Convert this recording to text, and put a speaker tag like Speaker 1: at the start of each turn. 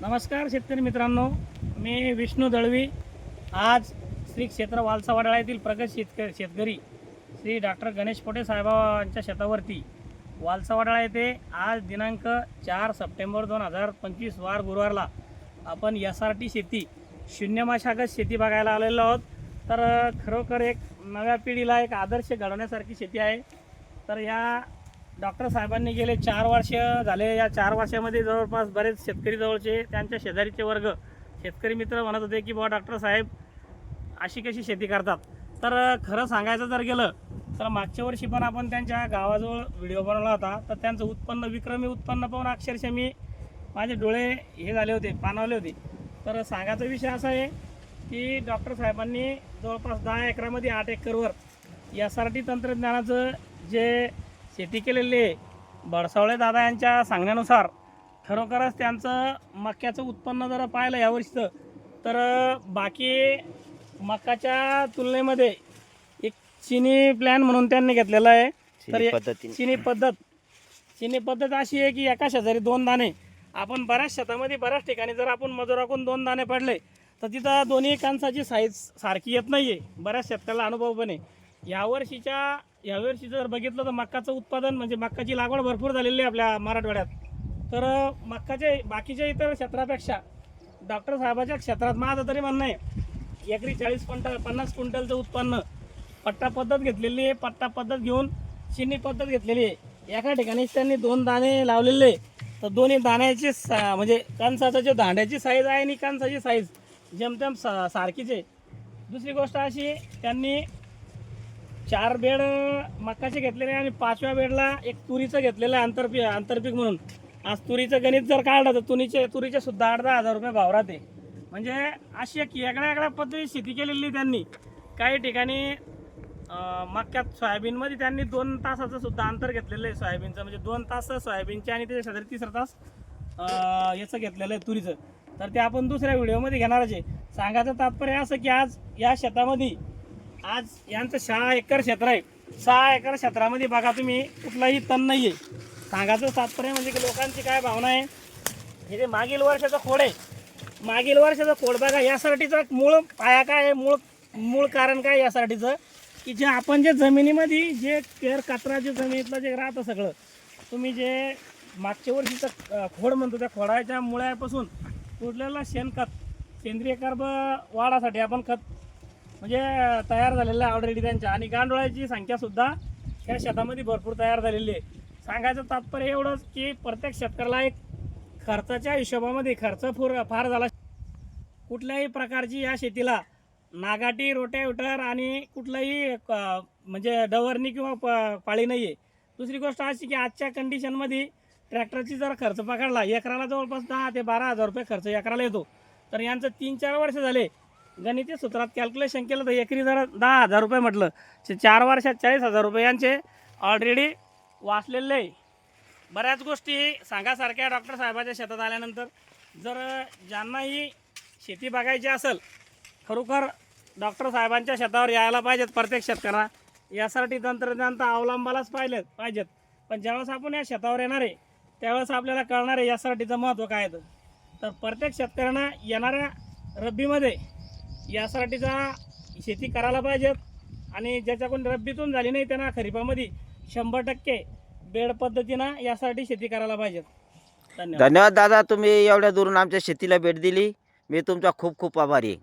Speaker 1: नमस्कार शेतकरी मित्रांनो मी विष्णू दळवी. आज श्री क्षेत्र वालसावाडा येथील प्रगत शेतकरी शेतकरी श्री डॉक्टर गणेश पोटे साहेबांच्या शेतावरती वालसावाडा येथे आज दिनांक चार सप्टेंबर दोन हजार पंचवीस वार गुरुवारला आपण एस आर टी शेती शून्य माशागत शेती बघायला आलेलो आहोत. तर खरोखर एक नव्या पिढीला एक आदर्श घडवण्यासारखी शेती आहे. तर या डॉक्टर साहेबांनी गेले चार वर्ष झाले. या चार वर्षामध्ये जवळपास बरेच शेतकरी जवळचे त्यांच्या शेजारीचे वर्ग शेतकरी मित्र म्हणत होते की बाबा डॉक्टर साहेब अशी कशी शेती करतात? तर खरं सांगायचं जर गेलं तर मागच्या वर्षी पण आपण त्यांच्या गावाजवळ व्हिडिओ बनवला होता. तर त्यांचं उत्पन्न विक्रमी उत्पन्न पाहून अक्षरशः मी माझे डोळे हे झाले होते पाणावले होते. तर सांगायचा विषय असा आहे की डॉक्टर साहेबांनी जवळपास दहा एकरामध्ये आठ एकरवर एस आर टी तंत्रज्ञानाचं जे शेती केलेली आहे. बडसावळे दादा यांच्या सांगण्यानुसार खरोखरच त्यांचं मक्याचं उत्पन्न जर पाहिलं यावर्षीचं तर बाकी मकाच्या तुलनेमध्ये एक चिनी प्लॅन म्हणून त्यांनी घेतलेला आहे. तर चिनी पद्धत चिनी पद्धत अशी आहे की एका शेजारी दोन दाणे. आपण बऱ्याच शेतामध्ये बऱ्याच ठिकाणी जर आपण मजुराकून दोन दाणे पडले तर तिथं दोन्ही कांसाची साईज सारखी येत नाही आहे बऱ्याच शेतकऱ्याला अनुभव पण आहे. यावर्षीच्या यावर्षी जर बघितलं तर मक्काचं उत्पादन म्हणजे मक्काची लागवड भरपूर झालेली आहे आपल्या मराठवाड्यात. तर मक्काचे बाकीच्या इतर क्षेत्रापेक्षा डॉक्टर साहेबाच्या क्षेत्रात माझं तरी म्हणणं आहे एकरी चाळीस क्विंटल पन्नास क्विंटलचं उत्पन्न पट्टा पद्धत घेतलेली आहे. पट्टा पद्धत घेऊन चिनी पद्धत घेतलेली आहे. एका ठिकाणी त्यांनी दोन दाणे लावलेले तर दोन्ही दाण्याची सा म्हणजे कणसाचं जे दांड्याची साईज आहे आणि कणसाची साईज जेमतेम सा सारखीच आहे. दुसरी गोष्ट अशी त्यांनी चार बेड मक्काचे घेतलेले आणि पाचव्या बेडला एक तुरीचं घेतलेलं आहे आंतरपीक आंतरपीक म्हणून. आज तुरीचं गणित जर काढलं तर तुरीचे तुरीचे सुद्धा आठ दहा हजार रुपये भाव राहते म्हणजे अशी एक वेगळ्या वेगळ्या पद्धती शेती केलेली त्यांनी. काही ठिकाणी मक्क्यात मक्यात सोयाबीनमध्ये त्यांनी दोन तासाचं सुद्धा अंतर घेतलेलं आहे सोयाबीनचं. म्हणजे दोन तास सोयाबीनचे आणि त्याच्या शेजारी तिसरा तास याचं घेतलेलं आहे तुरीचं. तर ते आपण दुसऱ्या व्हिडिओमध्ये घेणारच आहे. सांगायचं तात्पर्य असं की आज या शेतामध्ये आज यांचं सहा एकर क्षेत्र आहे. सहा एकर क्षेत्रामध्ये बघा तुम्ही कुठलाही तण नाही आहे सांगायचं तात्पर्य म्हणजे की लोकांची काय भावना आहे? हे जे मागील वर्षाचं खोड आहे. मागील वर्षाचं खोड बघा यासाठीचा मूळ पाया काय आहे? मूळ मूळ कारण काय यासाठीचं? की जे आपण जे जमिनीमध्ये जे केर कचरा जे जमिनीतलं जे राहतं सगळं तुम्ही जे मागच्या वर्षीचं खोड म्हणतो त्या खोडाच्या मुळ्यापासून कुठल्याला शेणखत सेंद्रिय कर्ब वाढासाठी आपण खत म्हणजे तयार झालेलं आहे ऑलरेडी त्यांच्या. आणि गांडोळाची संख्यासुद्धा या शेतामध्ये भरपूर तयार झालेली आहे. सांगायचं तात्पर्य एवढंच की प्रत्येक शेतकऱ्याला एक खर्चाच्या हिशोबामध्ये खर्च फुर फार झाला. कुठल्याही प्रकारची या शेतीला नागाटी रोटेविटर आणि कुठलाही म्हणजे डवरणी किंवा प पाळी नाही आहे दुसरी गोष्ट अशी की आजच्या कंडिशनमध्ये ट्रॅक्टरची जर खर्च पकडला एकराला जवळपास दहा ते बारा हजार रुपये खर्च एकराला येतो. तर यांचं तीन चार वर्ष झाले गणिती सूत्रात कॅल्क्युलेशन केलं तर एकरी जर दहा हजार रुपये म्हटलं. तर चार वर्षात चाळीस हजार रुपये यांचे ऑलरेडी वाचलेले बऱ्याच गोष्टी सांगासारख्या डॉक्टर साहेबाच्या शेतात आल्यानंतर जर ज्यांनाही शेती बघायची असेल खरोखर डॉक्टर साहेबांच्या शेतावर यायला पाहिजेत प्रत्येक शेतकऱ्याला यासाठी तंत्रज्ञान तर अवलंबालाच पाहिजेत पाहिजेत. पण ज्यावेळेस आपण या शेतावर येणार आहे त्यावेळेस आपल्याला कळणार आहे यासाठीचं महत्त्व काय आहे. तर प्रत्येक शेतकऱ्यांना येणाऱ्या रब्बीमध्ये यासाठीचा शेती करायला पाहिजेत आणि ज्याच्याकडून रब्बीतून झाली नाही त्यांना खरीपामध्ये शंभर टक्के बेड पद्धतीनं यासाठी शेती करायला पाहिजेत धन्यवाद.
Speaker 2: धन्यवाद दादा तुम्ही एवढ्या दुरून आमच्या शेतीला भेट दिली. मी तुमचा खूप खूप आभारी आहे.